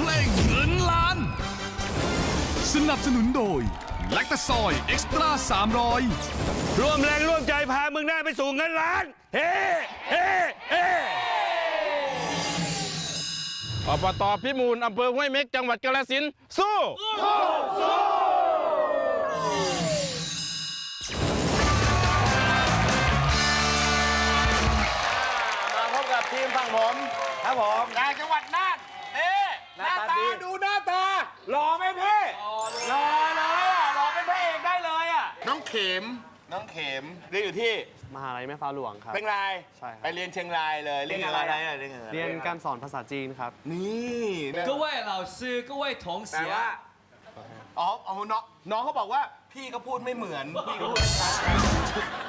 เพลงเงินล้าน สนับสนุนโดยแลคตาซอยเอ็กซ์ตร้า300 ร่วมแรงร่วมใจพามึงหน้าไปสู่เงินล้าน เฮ้เฮ้เฮ้อบตพิมูลอำเภอห้วยเม็กจังหวัดกาฬสินธุ์สู้ มาพบกับทีมฝั่งผม ครับผมจากจังหวัดน่านเอ๊ หน้าตาดูหน้าตาหล่อไหมเพ่หล่อเลยอ่ะหล่อเป็นพระเอกได้เลยอ่ะน้องเข็มน้องเข็มเรียนอยู่ที่ มหาลัยแม่ฟ้าหลวงครับ เชียงราย ใช่ครับ ไปเรียนเชียงรายเลยเรียนอะไรอ่ะเรียนอะไร เรียนการสอนภาษาจีนครับ นี่ 各位老师、各位同 แต่ 学 ว่า，อ๋ออ๋อน้องน้องเขาบอกว่าพี่ก็พูดไม่เหมือนพี่ก็พูดไม่ชัด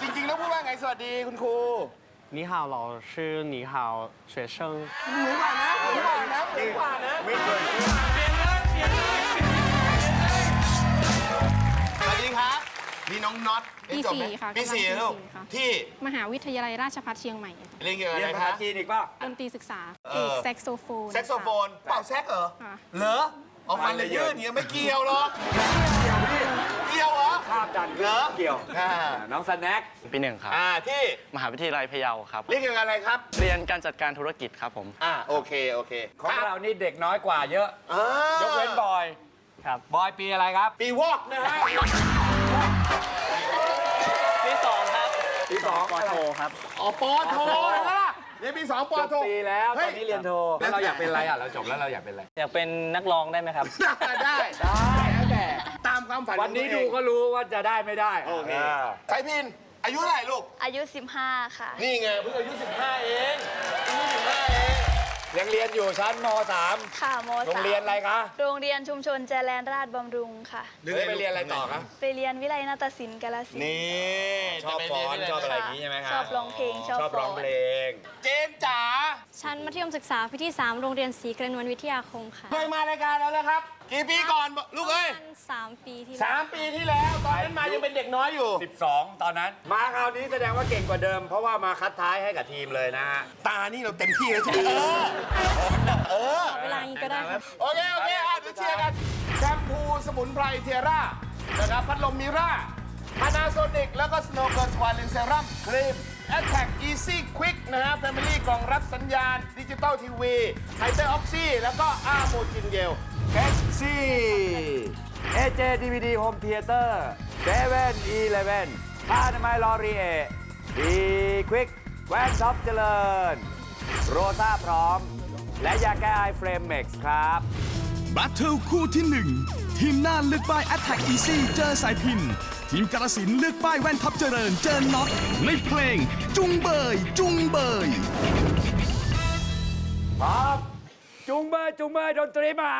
จริงๆแล้วพูดว่าไงสวัสดีคุณครู 你好老师你好学生 เหมือนกว่านะเหมือนกว่านะเหมือนกว่านะไม่เคยสวัสดีครับนี่น้องน็อตเรียนจบไหม ปีสี่ค่ะ ปีสี่ กำลัง ลูก ปีสี่ค่ะ ที่ มหาวิทยาลัยราชภัฏเชียงใหม่ค่ะ เรียนเกี่ยวกับอะไรคะจีนอีกป่ะ ดนตรีศึกษา เอ เอ อ กแซกโซโฟน แซกโซโฟนเป่าแซกเหรอ ค่ะ เหรอ เอาฟันเลยยื่นเนี่ยไม่เกี่ยวหรอกเกี่ยวเหรอ ภาพดันเหรอ เกี่ยวอ่าน้องสแน็คปีหนึ่งครับ อ่าที่มหาวิทยาลัยพะเยาครับ เรียนเกี่ยวกับอะไรครับ เรียนการจัดการธุรกิจครับผมอ่าโอเคโอเคของเรานี่เด็กน้อยกว่าเยอะ อ่ายกเว้นบอย ครับบอยปีอะไรครับ ปีวอกนะฮะปีสองครับปีสองปอโทครับ อ๋อปอโทเห็นไหมล่ะ เรียนปีสองปอจบโท ปีแล้วเฮ้ตอนนี้เรียนโทแล้วเราอยากเป็นอะไรอะเราจบแล้วเราอยากเป็นอะไร อยากเป็นนักร้องได้ไหมครับ ได้ได้แล้วแต่ตามความฝันวันนี้ของดูตัวเองก็รู้ว่าจะได้ไม่ได้โอเคาสายพิน อายุเท่าไหร่ลูก อายุ 15 ค่ะ นี่ไงเพิ่งอายุ 15 เองอายุ15เอง ยังเรียนอยู่ชั้นมค่ะม .3 โรงเรียนอะไรคะโรงเรียนชุมชนเจริญราชบำรุงค่ะ หรือไปเรียนอะไรต่อคะไปเรียนวิไลนาฏศิลป์กาลสินธุ์นี่ชอบฟ้อนชอบอะไรอย่างนี้ใช่ไหมครับชอบร้องเพลงชอบชอบร้องฟ้อนเพลง เจนจ๋าชั้นมัธยมศึกษาปีที่ 3 โรงเรียนศรีกระนวลวิทยาคมค่ะ เคยมารายการเราแล้วครับ กี่ปีก่อนบอกลูกเอ้ย สามปีที่สามปีที่แล้ว ตอนนั้นมายังเป็นเด็กน้อยอยู่ 12 ตอนนั้น มาคราวนี้แสดงว่าเก่งกว่าเดิม เพราะว่ามาคัดท้ายให้กับทีมเลยนะฮะ ตานี่เราเต็มที่แล้วใช่ไหมเออเออ เวลานี้ก็ได้ค่ะ โอเค โอเคอะเดี๋ยวเชียร์กัน แชมพูสมุนไพรเทียร่า นะครับพัดลมมิร่าพานาโซนิกแล้วก็สโนว์เกิร์สวาลินเซรั่มครีม Attack Easy Quick นะฮะ Family กล่องรับสัญญาณดิจิตอลทีวีไฮเตอร์ออกซี่แล้วก็อาโมจินเยลเอ็กซี่ AJ DVD Home Theater 7 Eleven ผ้าอนามัยลอรีเอดีควิกแว่นท็อปเจริญ โรซ่าพร้อม และยาแก้ไอเฟรมเม็กซ์ครับแบทเทิลคู่ที่ 1 ทีมน่านเลือกป้าย Attack Easy เจอสายพิน ทีมกาลสินธุ์เลือกป้ายแว่นทับเจริญเจอน็อตในเพลง จุงเบย จุงเบยพร้อมจุงเบยจุงเบยดนตรีมา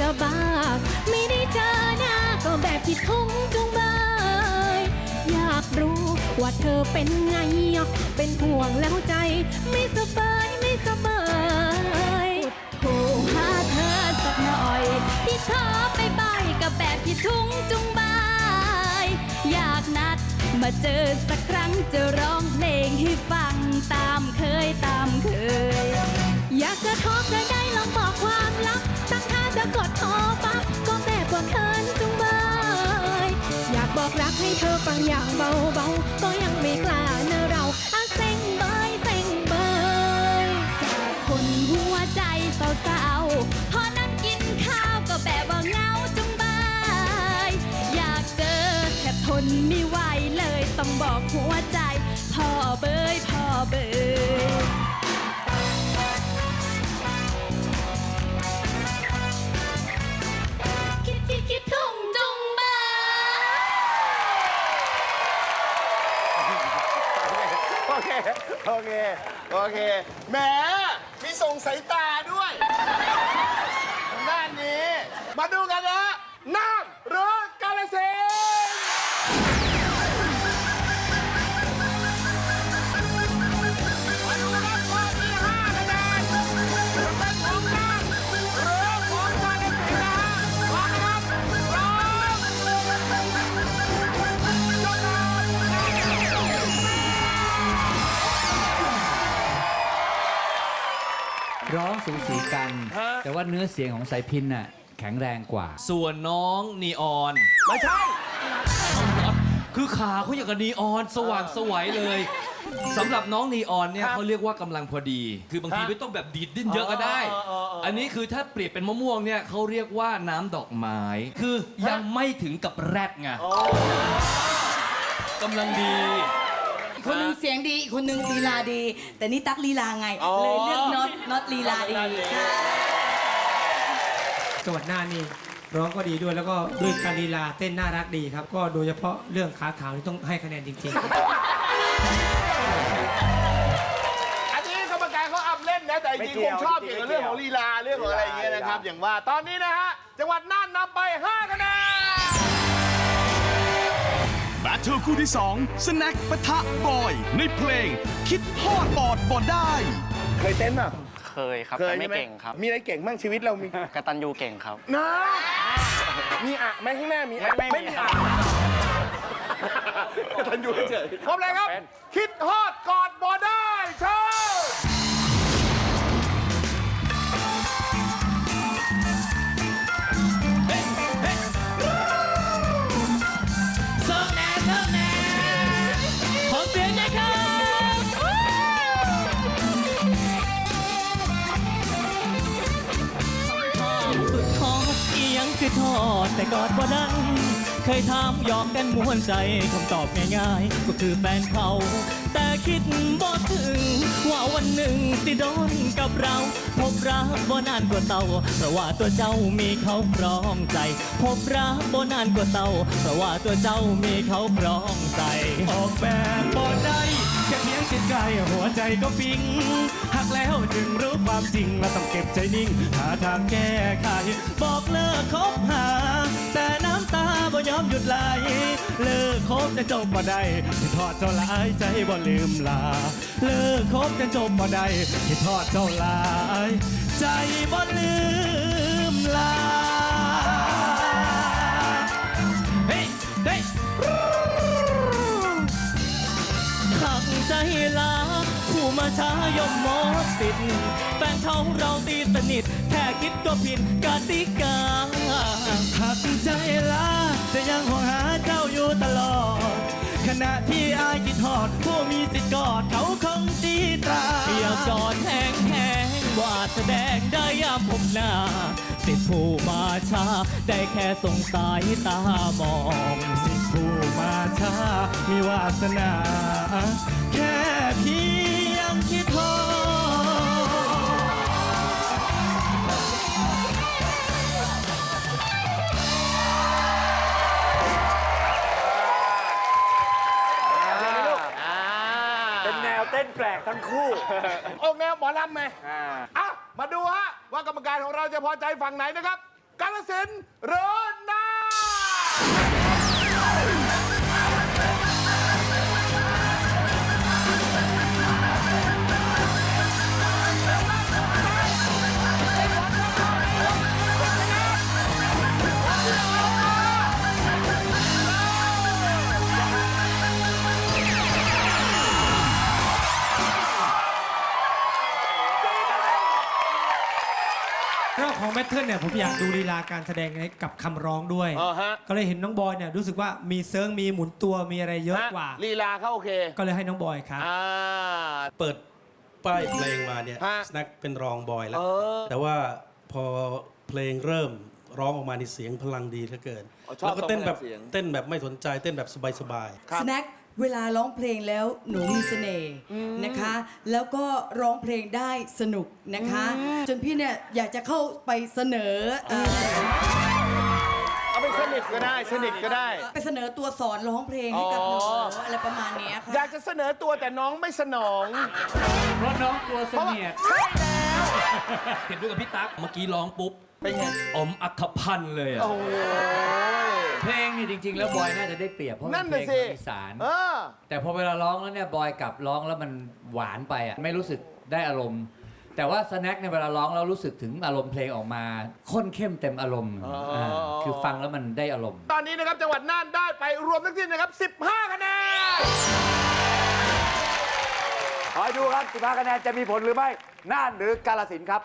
จะบ้า ไม่ได้เจอหน้าก็แบบคิดถึงจุงเบยอยากรู้ว่าเธอเป็นไง เป็นห่วงแล้วใจ ไม่สบายไม่สบายโทรหาเธอสักหน่อย ที่เธอไปไปกับแบบคิดถึงจุงบาย อยากนัดมาเจอสักครั้งจะร้องเพลงให้ฟังตามเคยตามเคย อยากจะทอก็ได้ลองบอกความลับ ตั้งท่าจะกดโทรปั๊บก็แบบว่าเคินจุงเบยอยากบอกรักให้เธอฟังอย่างเบาๆก็ยังไม่กล้านะเราอาเซ็งเบยเซ็งเบยจากคนหัวใจเศร้าๆพอนั่งกินข้าวก็แบบว่าเหงาจุงเบยอยากเจอแทบทนไม่ไหวเลยต้องบอกหัวใจพ่อเบยพ่อเบย เค โอเค โอเค แหม มีส่งสายตาด้วย ด้านนี้ มาดูกันนะน้า สูสีกัน แต่ว่าเนื้อเสียงของสายพินน่ะแข็งแรงกว่า ส่วนน้องนีออน ไม่ใช่ คือขาเขาอย่างกับนีออนสว่างสวยเลยสำหรับน้องนีออนเนี่ยครับเขาเรียกว่ากำลังพอดี คือบางทีฮะไม่ต้องแบบดีดดิ้นเยอะก็ได้อ๋ออ๋ออ๋ออ๋ออัอันนี้คือถ้าเปรียบเป็นมะม่วงเนี่ยเขาเรียกว่าน้ำดอกไม้ คือยังไม่ถึงกับแรดไงกำลังดี คนหนึงเสียงดีอีกคนหนึงลีลาดี แต่นี่ตักลีลาไง อ๋อ เลยเลือกน็อตน็อตลีลาดีจังหวัดน่านนี่ร้องก็ดีด้วยแล้วก็ด้วยการลีลาเต้นน่ารักดีครับ ก็โดยเฉพาะเรื่องขาขาวนี่ต้องให้คะแนนจริงๆ อันนี้กรรมการเขาอัพเล่นนะ แต่จไม่ริงเกี่ๆผยวมชอบไม่เกี่ยวเกี่กับยวเรื่องของลีลาเรื่องของอะไรอย่างเงี้ยนะครับ อย่างว่าตอนนี้นะฮะ จังหวัดน่านนำไป 5 คะแนน แบทเทิลคู่ที่2สแน็คปะทะบอย ในเพลง คิดฮอดบอดบอดได้ เคยเต้นป่ะเคยครับเคยแต่ไม่ใช่ไหมเก่งครับ มีอะไรเก่งบ้างชีวิตเรามีกตันยูเก่งครับ นะมีอะไหมข้างหน้ามีอะไม่ไม่มีมีอะทันอยู่เฉยพร้อมเลยครับ คิดฮอดกอดบอได้เชิญ แต่กอดบ่าได้เคยถามยอกกันมวนใจคำตอบง่ายๆ ก็คือแฟนเขา แต่คิดบ่ถึง ว่าวันหนึ่งสิโดนกับเรา พบรักบ่นานกว่าเต่าเพราะว่าตัวเจ้ามีเขาพร้อมใจ พบรักบ่นานกว่าเต่าเพราะว่าตัวเจ้ามีเขาพร้อมใจ ออกแบบบ่ได้ แค่เพียงคิดไกลหัวใจก็ปิ๊งหักแล้วจึงรู้ความจริงและต้องเก็บใจนิ่ง หาทางแก้ไข บอกเลิกคบหา แต่น้ำตาบ่ยอมหยุดไหล เลิกคบจะจบบ่ได้ที่ทอดเจ้าหลายใจบ่ลืมลา เลิกคบจะจบบ่ได้ที่ทอดเจ้าหลาย ใจบ่ลืมลา มาช้ายอมหมดสิทธิ์แฟนเขาเราตีสนิท แค่คิดก็ผิดกติกาขังใจลาจะยังห่วงหาเจ้าอยู่ตลอด ขณะที่อายคิดหอด ผู้มีสิทธิ์กอดเขาคงตีตราอย่ากอดแห้งแห้งๆวาดแสดงได้ยามพบหน้า สิทธิผู้มาช้า ได้แค่สงสายตามอง สิทธิผู้มาช้า มีวาสนา แค่เพียง ทั้งคู่ ออกแนวหมอลำไหมอ่า อะ มาดูฮะว่ากรรมการของเราจะพอใจฝั่งไหนนะครับ กาลสินธุ์หรือ ของแมทเทิลเนี่ยผมอยากดูลีลาการแสดงกับคำร้องด้วย อ๋อฮะ ก็เลยเห็นน้องบอยเนี่ยรู้สึกว่ามีเซิร์งมีหมุนตัวมีอะไรเยอะกว่า ลีลาเขาโอเค ก็เลยให้น้องบอยครับ อ่า เปิดป้ายเพลงมาเนี่ยฮะสแน็คเป็นรองบอยแล้ว เออแต่ว่าพอเพลงเริ่มร้องออกมาในเสียงพลังดีเหลือเกิน อ๋อชอบแล้วก็เต้นแบบตรงพลังเสียง เต้นแบบไม่สนใจเต้นแบบสบายๆครับ สแน็ค เวลาร้องเพลงแล้วหนูมีเสน่ห์นะคะ แล้วก็ร้องเพลงได้สนุกนะคะ จนพี่เนี่ยอยากจะเข้าไปเสนอเอ่อเอาไปสนิทก็ได้สนิทก็ได้ ไปเสนอตัวสอนร้องเพลงให้กับหนูอ๋ออะไรประมาณเนี้ยค่ะ อยากจะเสนอตัวแต่น้องไม่สนอง เพราะน้องกลัวเสนียดใช่แล้วเห็นด้วยกับพี่ตั๊กเมื่อกี้ร้องปุ๊บเป็นไง อมอัคพันธ์เลยอะโอ้ย เพลงนี่จริง ๆ แล้วบอยน่าจะได้เปรียบเพราะนั่เป็นนเพลน่ะงสิของอีสาน เออ แต่พอเวลาร้องแล้วเนี่ยบอยกลับร้องแล้วมันหวานไปอะไม่รู้สึกได้อารมณ์ แต่ว่าสแน็คเนี่ยเวลาร้องแล้วรู้สึกถึงอารมณ์เพลงออกมาข้นเข้มเต็มอารมณ์อ๋ออ่าคือฟังแล้วมันได้อารมณ์ ตอนนี้นะครับจังหวัดน่านได้ไปรวมทั้งสิ้นนะครับ 15 คะแนนคอยดูครับ 15 คะแนนจะมีผลหรือไม่ น่านหรือกาลสินธุ์ครับ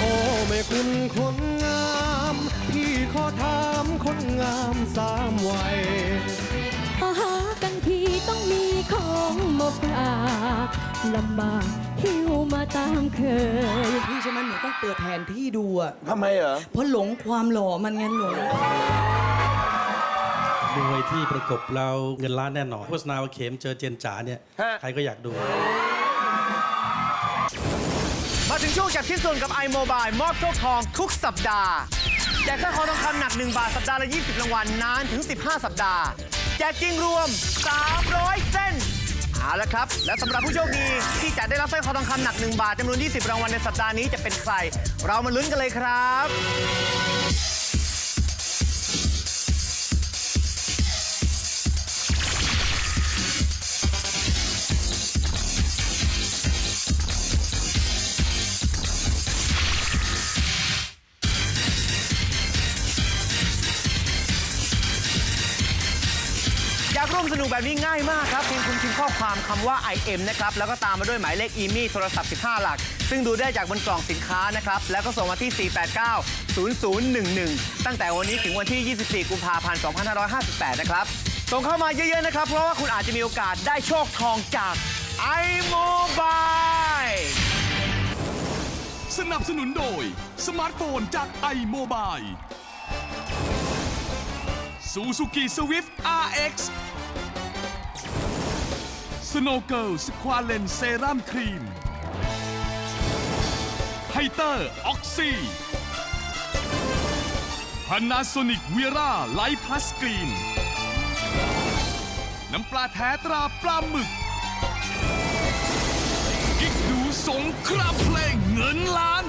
โอ้ แม่คุณคนงาม พี่ขอถามคนงามสามวัยมาหากันทีต้องมีของมาฝากลำบากหิวมาตามเคยพี่ใช่ไหมหนูต้องเปิดแผนที่ดูอะทำไมเหรอ เพราะหลงความหล่อมันไงหลงมวยที่ประกบเราเงินล้านแน่นอนโฆษณาว่าเข็มเจอเจนจ๋าเนี่ย ฮะ ใครก็อยากดู มาถึงช่วงจับชิ้นส่วนกับ iMobile มอบโชคทองทุกสัปดาห์แจกเครื่องคอทองคำหนัก 1 บาทสัปดาห์ละ 20 รางวัลนานถึง 15 สัปดาห์ แจกจริงรวม 300 เส้นเอาละครับ และสำหรับผู้โชคดีที่จะได้รับสร้อยคอทองคำหนัก 1 บาทจำนวน 20 รางวัลในสัปดาห์นี้จะเป็นใคร เรามาลุ้นกันเลยครับ สนุกแบบนี้ง่ายมากครับเพียงคุณพิมพ์ข้อความคำว่า IM นะครับ แล้วก็ตามมาด้วยหมายเลขอีมี่โทรศัพท์ 15 หลัก ซึ่งดูได้จากบนกล่องสินค้านะครับ แล้วก็ส่งมาที่ 489 0011 ตั้งแต่วันนี้ถึงวันที่ 24 กุมภาพันธ์ 2558 นะครับ ส่งเข้ามาเยอะๆนะครับ เพราะว่าคุณอาจจะมีโอกาสได้โชคทองจาก iMobile สนับสนุนโดย สมาร์ทโฟนจาก iMobile Suzuki Swift RX สโนเกิลสควาเลนเซรั่มครีมไฮเตอร์ออกซี่พานาโซนิกเวียร่าไลท์พลัสกรีน น้ำปลาแท้ตราปลาหมึกกิ๊กดูสงครามเพลงเงินล้าน